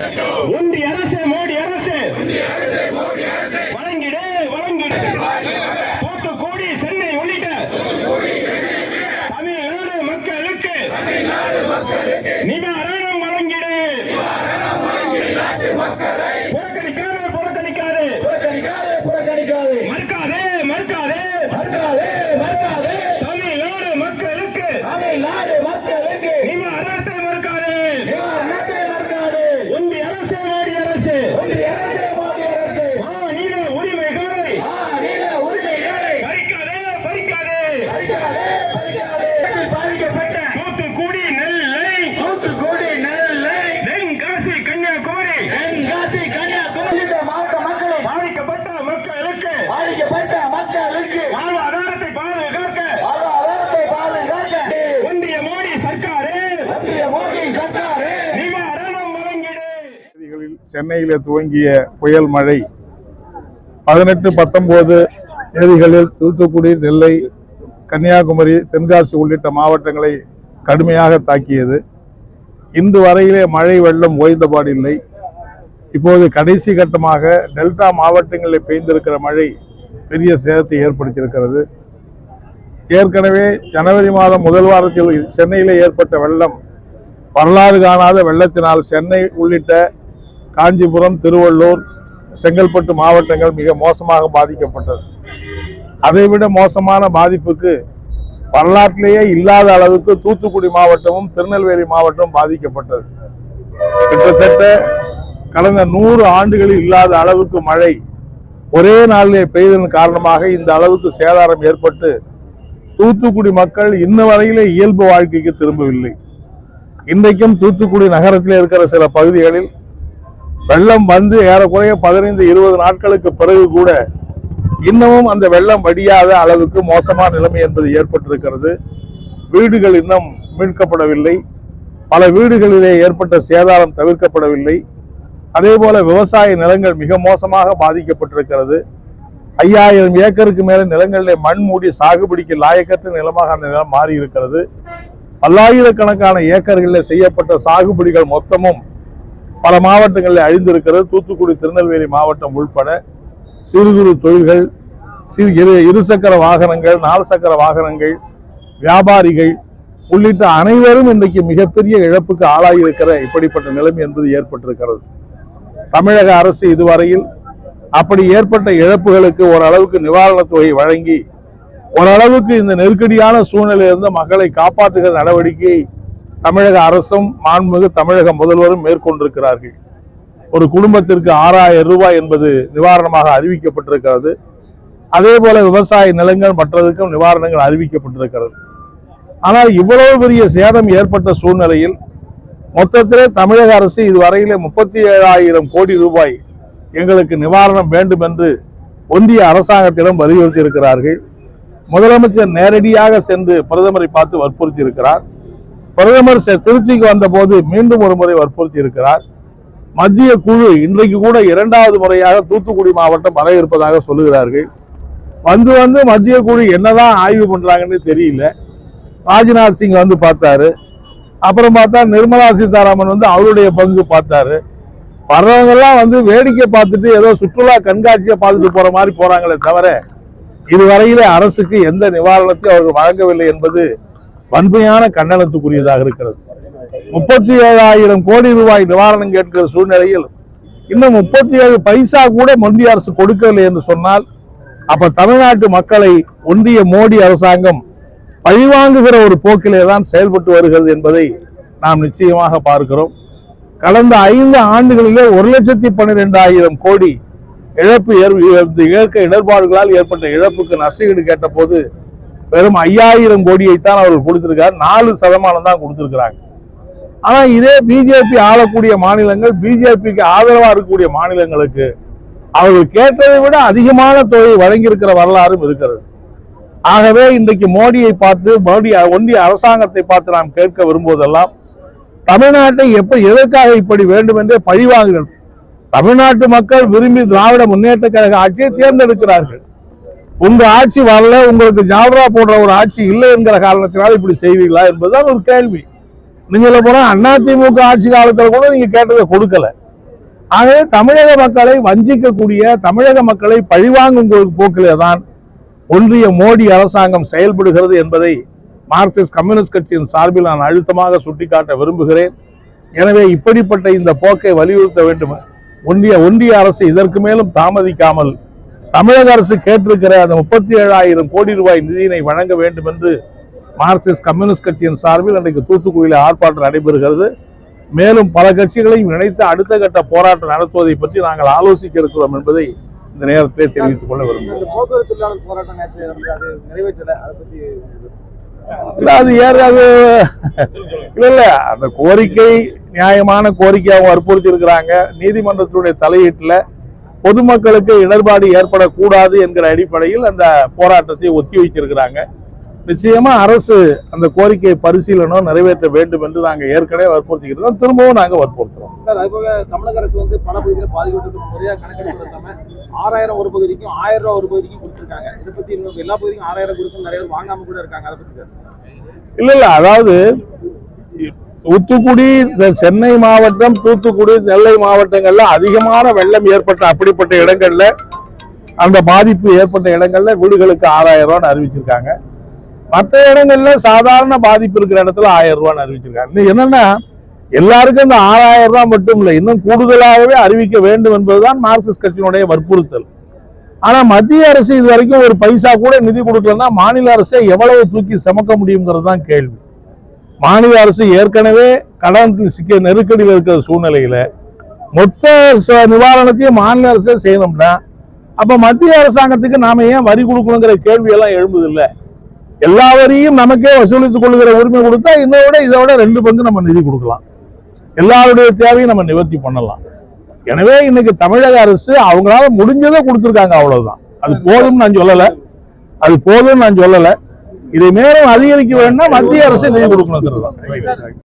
ஒன்றிய அரசு மோடி அரசு. வழங்கிடு வழங்கிடு. தூத்துக்குடி சென்னை உள்ளிட்ட தமிழ்நாடு மக்களுக்கு நிவாரணம் வழங்கிடு. புறக்கணிக்காது புறக்கணிக்காது புறக்கணிக்காதே புறக்கணிக்காதே மறுக்காதே மறுக்காதே மறுக்காதே மறுக்காதே தமிழ்நாடு மக்களுக்கு தமிழ்நாடு மக்களுக்கு நிவாரணத்தை மறுக்காதே நிவாரணத்தை மறுக்காதே ஒன்றிய அரசு மோடி அரசு ஒன்றிய அரசு மோடி அரசு மாநில உரிமைகளை மாநில உரிமைகளை பறிக்காதே பறிக்காதே பறிக்காதே பறிக்காதே பாதிக்கப்பட்ட தூத்துக்குடி நெல்லை தூத்துக்குடி நெல்லை தென்காசி கன்னியாகுமரி தென்காசி கன்னியாகுமரி உள்ளிட்ட மாவட்ட மக்களை பாதிக்கப்பட்ட மக்களுக்கு பாதிக்கப்பட்ட மக்களுக்கு வாழ்வாதாரத்தை பாதுகாக்க வாழ்வாதாரத்தை பாதுகாக்க ஒன்றிய மோடி சர்க்காரு ஒன்றிய மோடி சர்க்காரு நிவாரணம் வழங்கிடு தேதிகளில் சென்னையில் துவங்கிய புயல் மழை பதினெட்டு பத்தொம்போது தேதிகளில் தூத்துக்குடி நெல்லை கன்னியாகுமரி தென்காசி உள்ளிட்ட மாவட்டங்களை கடுமையாக தாக்கியது. இன்று வரையிலே மழை வெள்ளம் ஓய்ந்தபாடில்லை இப்போது கடைசி கட்டமாக டெல்டா மாவட்டங்களில் பெய்திருக்கிற மழை பெரிய சேதத்தை ஏற்படுத்தியிருக்கிறது. ஏற்கனவே ஜனவரி மாதம் முதல் வாரத்தில் சென்னையில் ஏற்பட்ட வெள்ளம் வரலாறு காணாத வெள்ளத்தினால் சென்னை உள்ளிட்ட காஞ்சிபுரம் திருவள்ளூர் செங்கல்பட்டு மாவட்டங்கள் மிக மோசமாக பாதிக்கப்பட்டது. அதைவிட மோசமான பாதிப்புக்கு வரலாற்றிலேயே இல்லாத அளவுக்கு தூத்துக்குடி மாவட்டமும் திருநெல்வேலி மாவட்டமும் பாதிக்கப்பட்டது. கிட்டத்தட்ட கடந்த நூறு ஆண்டுகளில் இல்லாத அளவுக்கு மழை ஒரே நாளிலே பெய்ததன் காரணமாக இந்த அளவுக்கு சேதாரம் ஏற்பட்டு தூத்துக்குடி மக்கள் இன்ன வரையிலே இயல்பு வாழ்க்கைக்கு திரும்பவில்லை. இன்றைக்கும் தூத்துக்குடி நகரத்தில் இருக்கிற சில பகுதிகளில் வெள்ளம் வந்து ஏறக்குறைய பதினைந்து இருபது நாட்களுக்கு பிறகு கூட இன்னமும் அந்த வெள்ளம் வடியாத அளவுக்கு மோசமான நிலைமை என்பது ஏற்பட்டிருக்கிறது. வீடுகள் இன்னும் மீட்கப்படவில்லை. பல வீடுகளிலே ஏற்பட்ட சேதாரம் தவிர்க்கப்படவில்லை. அதே போல விவசாய நிலங்கள் மிக மோசமாக பாதிக்கப்பட்டிருக்கிறது. ஐயாயிரம் ஏக்கருக்கு மேல நிலங்களிலே மண் மூடி சாகுபடிக்கு லாயக்கற்ற நிலமாக அந்த நிலம் மாறி இருக்கிறது பல்லாயிரக்கணக்கான ஏக்கர்களில் செய்யப்பட்ட சாகுபடிகள் மொத்தமும் பல மாவட்டங்களில் அழிந்திருக்கிறது. தூத்துக்குடி திருநெல்வேலி மாவட்டம் உள்பட சிறு குறு தொழில்கள் சிறு இரு இருசக்கர வாகனங்கள் நாலு சக்கர வாகனங்கள் வியாபாரிகள் உள்ளிட்ட அனைவரும் இன்றைக்கு மிகப்பெரிய இழப்புக்கு ஆளாகியிருக்கிற இப்படிப்பட்ட நிலைமை என்பது ஏற்பட்டிருக்கிறது. தமிழக அரசு இதுவரையில் அப்படி ஏற்பட்ட இழப்புகளுக்கு ஓரளவுக்கு நிவாரணத் தொகை வழங்கி ஓரளவுக்கு இந்த நெருக்கடியான சூழ்நிலையிலிருந்து மக்களை காப்பாற்றுகிற நடவடிக்கையை தமிழக அரசும் மாண்புமிகு தமிழக முதல்வரும் மேற்கொண்டிருக்கிறார்கள். ஒரு குடும்பத்திற்கு ஆறாயிரம் ரூபாய் என்பது நிவாரணமாக அறிவிக்கப்பட்டிருக்கிறது. அதே போல விவசாய நிலங்கள் மற்றதுக்கும் நிவாரணங்கள் அறிவிக்கப்பட்டிருக்கிறது. ஆனால் இவ்வளவு பெரிய சேதம் ஏற்பட்ட சூழ்நிலையில் மொத்தத்திலே தமிழக அரசு இதுவரையிலே முப்பத்தி ஏழாயிரம் கோடி ரூபாய் எங்களுக்கு நிவாரணம் வேண்டும் என்று ஒன்றிய அரசாங்கத்திடம் வலியுறுத்தி இருக்கிறார்கள் முதலமைச்சர் நேரடியாக சென்று பிரதமரை பார்த்து வற்புறுத்தி இருக்கிறார் பிரதமர் செ- திருச்சிக்கு வந்தபோது மீண்டும் ஒரு முறை வற்புறுத்தி இருக்கிறார். மத்திய குழு இன்றைக்கு கூட இரண்டாவது முறையாக தூத்துக்குடி மாவட்டம் வர இருப்பதாக சொல்லுகிறார்கள். வந்து வந்து மத்திய குழு என்னதான் ஆய்வு பண்றாங்கன்னு தெரியல. ராஜ்நாத் சிங் வந்து பார்த்தாரு. அப்புறம் பார்த்தா நிர்மலா சீதாராமன் வந்து அவருடைய பங்கு பார்த்தாரு. வர்றவங்கெல்லாம் வந்து வேடிக்கை பார்த்துட்டு ஏதோ சுற்றுலா கண்காட்சியை பார்த்துட்டு போற மாதிரி போறாங்களே தவிர இதுவரையிலே அரசுக்கு எந்த நிவாரணத்தையும் அவர்கள் வழங்கவில்லை என்பது வன்மையான கண்டனத்துக்குரியதாக இருக்கிறது. முப்பத்தி ஏழாயிரம் கோடி ரூபாய் நிவாரணம் கேட்கிற சூழ்நிலையில் இன்னும் முப்பத்தி ஏழு பைசா கூட மத்திய அரசு கொடுக்கவில்லை என்று சொன்னால் அப்ப தமிழ்நாட்டு மக்களை ஒன்றிய மோடி அரசாங்கம் பழிவாங்குகிற ஒரு போக்கிலே தான் செயல்பட்டு வருகிறது என்பதை நாம் நிச்சயமாக பார்க்கிறோம். கடந்த ஐந்து ஆண்டுகளிலே ஒரு லட்சத்தி பன்னிரெண்டாயிரம் கோடி இழப்பு இயற்கை இடர்பாடுகளால் ஏற்பட்ட இழப்புக்கு நஷ்டஈடு கேட்டபோது வெறும் ஐயாயிரம் கோடியை தான் அவர்கள் கொடுத்திருக்காரு நாலு சதமானம் தான் கொடுத்திருக்கிறாங்க. ஆனா இதே பிஜேபி ஆளக்கூடிய மாநிலங்கள் பிஜேபிக்கு ஆதரவா இருக்கக்கூடிய மாநிலங்களுக்கு அவர்கள் கேட்டதை விட அதிகமான தொகை வழங்கியிருக்கிற வரலாறும் இருக்கிறது. ஆகவே இன்றைக்கு மோடியை பார்த்து மோடி ஒன்றிய அரசாங்கத்தை பார்த்து நாம் கேட்க விரும்புவதெல்லாம் தமிழ்நாட்டை எப்ப எதற்காக இப்படி வேண்டும் என்றே பழிவாங்குகிறது. தமிழ்நாட்டு மக்கள் விரும்பி திராவிட முன்னேற்ற கழக ஆட்சியை தேர்ந்தெடுக்கிறார்கள். உங்க ஆட்சி வரல உங்களுக்கு ஜால்ரா போடுற ஒரு ஆட்சி இல்லை என்கிற காரணத்தினால் இப்படி செய்வீங்களா என்பதுதான் ஒரு கேள்வி. நீங்க போனா அதிமுக ஆட்சி காலத்துல கூட நீங்க கேட்டதை கொடுக்கல. ஆகவே தமிழக மக்களை வஞ்சிக்கக்கூடிய தமிழக மக்களை பழிவாங்கும் போக்கிலே தான் ஒன்றிய மோடி அரசாங்கம் செயல்படுகிறது என்பதை மார்க்சிஸ்ட் கம்யூனிஸ்ட் கட்சியின் சார்பில் நான் அழுத்தமாக சுட்டிக்காட்ட விரும்புகிறேன். எனவே இப்படிப்பட்ட இந்த போக்கை வலியுறுத்த வேண்டும். ஒன்றிய ஒன்றிய அரசு இதற்கு மேலும் தாமதிக்காமல் தமிழக அரசு கேட்டிருக்கிற அந்த முப்பத்தி ஏழாயிரம் கோடி ரூபாய் நிதியினை வழங்க வேண்டும் என்று மார்க்சிஸ்ட் கம்யூனிஸ்ட் கட்சியின் சார்பில் இன்றைக்கு தூத்துக்குடியில் ஆர்ப்பாட்டம் நடைபெறுகிறது. மேலும் பல கட்சிகளையும் இணைத்து அடுத்த கட்ட போராட்டம் நடத்துவதை பற்றி நாங்கள் ஆலோசிக்க இருக்கிறோம் என்பதை இந்த நேரத்திலே தெரிவித்துக் கொள்ள விரும்புகிறேன் அது பத்தி இல்ல இல்ல அந்த கோரிக்கை நியாயமான கோரிக்கை அவங்க வற்புறுத்தி இருக்கிறாங்க. நீதிமன்றத்தினுடைய தலையீட்டுல பொதுமக்களுக்கு இடர்பாடு ஏற்படக்கூடாது என்கிற அடிப்படையில் அந்த போராட்டத்தை ஒத்தி வைத்திருக்கிறாங்க. நிச்சயமா அரசு அந்த கோரிக்கையை பரிசீலனம் நிறைவேற்ற வேண்டும் என்று நாங்க ஏற்கனவே வற்புறுத்திக்கிறோம் திரும்பவும் நாங்க வற்புறுத்துறோம். சார் அது போக தமிழக அரசு வந்து பல பகுதியில் பாதிக்கப்பட்டதுக்கு முறையா கணக்கெடுப்பு ஆறாயிரம் ஒரு பகுதிக்கும் ஆயிரம் ரூபாய் ஒரு பகுதிக்கும் கொடுத்துருக்காங்க. இதை பத்தி இன்னும் எல்லா பகுதிக்கும் ஆறாயிரம் கொடுக்கும் நிறைய பேர் வாங்காம கூட இருக்காங்க. அதை பத்தி சார். இல்ல இல்ல அதாவது தூத்துக்குடி இந்த சென்னை மாவட்டம் தூத்துக்குடி நெல்லை மாவட்டங்கள்ல அதிகமான வெள்ளம் ஏற்பட்ட அப்படிப்பட்ட இடங்கள்ல அந்த பாதிப்பு ஏற்பட்ட இடங்கள்ல வீடுகளுக்கு ஆறாயிரம் ரூபான்னு அறிவிச்சிருக்காங்க. மற்ற இடங்கள்ல சாதாரண பாதிப்பு இருக்கிற இடத்துல ஆயிரம் ரூபான்னு அறிவிச்சிருக்காங்க. என்னன்னா எல்லாருக்கும் இந்த ஆறாயிரம் ரூபாய் மட்டும் இல்லை இன்னும் கூடுதலாகவே அறிவிக்க வேண்டும் என்பதுதான் மார்க்சிஸ்ட் கட்சியினுடைய வற்புறுத்தல். ஆனா மத்திய அரசு இது வரைக்கும் ஒரு பைசா கூட நிதி கொடுக்கலன்னா மாநில அரசை எவ்வளவு தூக்கி சமக்க முடியுங்கிறது தான் கேள்வி. மாநில அரசு ஏற்கனவே கடன் சிக்க நெருக்கடியில் இருக்கிற சூழ்நிலையில் மொத்த ச- நிவாரணத்தையும் மாநில அரசே செய்யணும்னா அப்போ மத்திய அரசாங்கத்துக்கு நாம் ஏன் வரி கொடுக்கணுங்கிற கேள்வியெல்லாம் எழும்புதில்லை. எல்லா வரியும் நமக்கே வசூலித்துக் கொள்கிற உரிமை கொடுத்தா இதை விட இதை விட ரெண்டு பங்கு நம்ம நிதி கொடுக்கலாம். எல்லாருடைய தேவையும் நம்ம நிவர்த்தி பண்ணலாம். எனவே இன்னைக்கு தமிழக அரசு அவங்களால முடிஞ்சதை கொடுத்துருக்காங்க அவ்வளவுதான். அது போதும் நான் சொல்லலை. அது போதும் நான் சொல்லலை. இதை மேலும் அதிகரிக்க வேணும்னா மத்திய அரசு நிதி கொடுக்கணும்